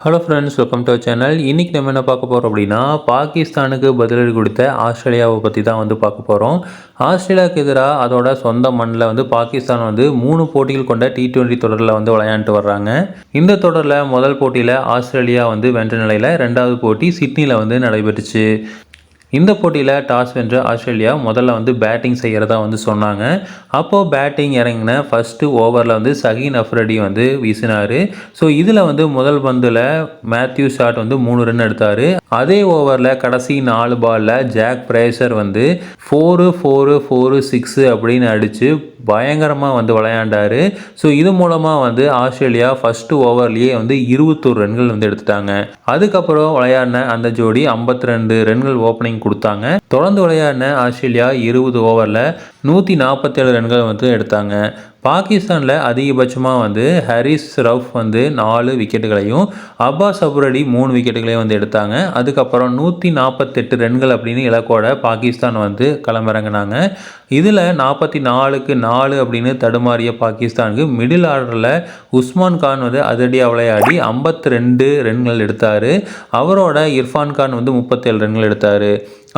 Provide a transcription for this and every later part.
Hello friends welcome to channel இன்றைக்கி நம்ம என்ன பார்க்க போகிறோம் அப்படின்னா பாகிஸ்தானுக்கு பதிலடி கொடுத்த ஆஸ்திரேலியாவை பற்றி தான் வந்து பார்க்க போகிறோம் ஆஸ்திரேலியாவுக்கு எதிராக அதோட சொந்த மண்ணில் வந்து பாகிஸ்தான் வந்து மூணு போட்டிகள் கொண்ட டி டுவெண்ட்டி தொடரில் வந்து விளையாண்டுட்டு வர்றாங்க. இந்த தொடரில் முதல் போட்டியில் ஆஸ்திரேலியா வந்து வென்ற நிலையில் ரெண்டாவது போட்டி சிட்னியில் வந்து நடைபெற்றுச்சு. இந்த போட்டியில் டாஸ் வென்ற ஆஸ்திரேலியா முதல்ல வந்து பேட்டிங் செய்கிறதா வந்து சொன்னாங்க. அப்போது பேட்டிங் இறங்கின ஃபஸ்ட்டு ஓவரில் வந்து சகின் அஃப்ரடி வந்து வீசினார். ஸோ இதில் வந்து முதல் பந்தில் மேத்யூ ஷாட் வந்து மூணு ரன் எடுத்தார். அதே ஓவரில் கடைசி நாலு பாலில் ஜாக் பிரேசர் வந்து ஃபோரு ஃபோரு ஃபோரு சிக்ஸு அப்படின்னு அடித்து பயங்கரமாக வந்து விளையாண்டார். ஸோ இது மூலமாக வந்து ஆஸ்திரேலியா ஃபஸ்ட்டு ஓவர்லேயே வந்து இருபத்தோரு ரன்கள் வந்து எடுத்துட்டாங்க. அதுக்கப்புறம் விளையாடின அந்த ஜோடி ஐம்பத்தி ரெண்டு ரன்கள் ஓப்பனிங் கொடுத்தாங்க. தொடர்ந்து விளையாடின ஆஸ்திரேலியா இருபது ஓவரில் நூற்றி நாற்பத்தேழு ரன்கள் வந்து எடுத்தாங்க. பாகிஸ்தானில் அதிகபட்சமாக வந்து ஹரிஸ் ரஃப் வந்து நாலு விக்கெட்டுகளையும் அப்பாஸ் அபுரடி மூணு விக்கெட்டுகளையும் வந்து எடுத்தாங்க. அதுக்கப்புறம் நூற்றி நாற்பத்தெட்டு ரன்கள் அப்படின்னு இலக்கோட பாகிஸ்தான் வந்து களமிறங்கினாங்க. இதில் நாற்பத்தி நாலுக்கு நாலு அப்படின்னு தடுமாறிய பாகிஸ்தானுக்கு மிடில் ஆர்டரில் உஸ்மான் கான் வந்து அதிரடியாக விளையாடி ஐம்பத்தி ரெண்டு ரன்கள் எடுத்தார். அவரோட இர்ஃபான் கான் வந்து முப்பத்தேழு ரன்கள் எடுத்தார்.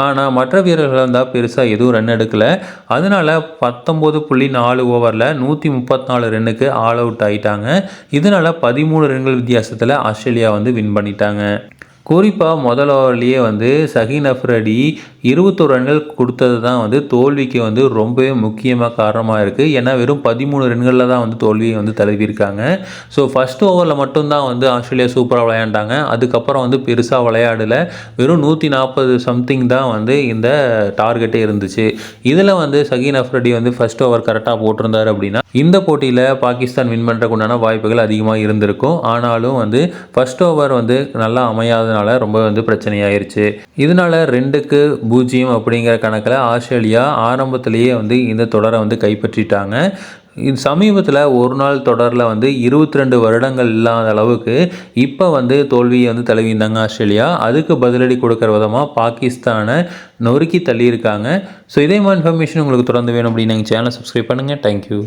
ஆனால் மற்ற வீரர்கள் இருந்தால் பெருசாக எதுவும் ரன் எடுக்கலை. அதனால் பத்தொம்போது புள்ளி நாலு ஓவரில் நூற்றி முப்பத்தி நாலு ரன்னுக்கு ஆல் அவுட் ஆகிட்டாங்க இதனால் பதிமூணு ரன்கள் வித்தியாசத்தில் ஆஸ்திரேலியா வந்து வின் பண்ணிட்டாங்க. குறிப்பாக முதல் ஓவர்லேயே வந்து சகின் அஃப்ரடி இருபத்தோரு ரன்கள் கொடுத்தது தான் வந்து தோல்விக்கு வந்து ரொம்பவே முக்கியமாக காரணமாக இருக்குது ஏன்னா வெறும் பதிமூணு ரன்களில் தான் வந்து தோல்வியை வந்து தழுவியிருக்காங்க. ஸோ ஃபஸ்ட் ஓவரில் மட்டும்தான் வந்து ஆஸ்திரேலியா சூப்பராக விளையாண்டாங்க. அதுக்கப்புறம் வந்து பெருசாக விளையாடலை. வெறும் நூற்றி நாற்பது சம்திங் தான் வந்து இந்த டார்கெட்டே இருந்துச்சு. இதில் வந்து சகின் அஃப்ரடி வந்து ஃபஸ்ட் ஓவர் கரெக்டாக போட்டிருந்தார் அப்படின்னா இந்த போட்டியில் பாகிஸ்தான் வின் பண்ணுறதுக்கு உண்டான வாய்ப்புகள் அதிகமாக இருந்திருக்கும். ஆனாலும் வந்து ஃபஸ்ட் ஓவர் வந்து நல்லா அமையாதனால ரொம்ப வந்து பிரச்சனையாயிருச்சு. இதனால ரெண்டுக்கு பூஜ்ஜியம் அப்படிங்கிற கணக்கில் ஆஸ்திரேலியா ஆரம்பத்திலேயே வந்து இந்த தொடரை வந்து கைப்பற்றிட்டாங்க. இது சமீபத்தில் ஒரு நாள் தொடரில் வந்து இருபத்தி ரெண்டு வருடங்கள் இல்லாத அளவுக்கு இப்போ வந்து தோல்வியை வந்து தழுவியிருந்தாங்க ஆஸ்திரேலியா. அதுக்கு பதிலடி கொடுக்குற விதமாக பாகிஸ்தானை நொறுக்கி தள்ளியிருக்காங்க. ஸோ இதே மாதிரி இன்ஃபர்மேஷன் உங்களுக்கு தொடர்ந்து வேணும் அப்படின்னு நீங்கள் சேனலை சப்ஸ்கிரைப் பண்ணுங்கள் தேங்க்யூ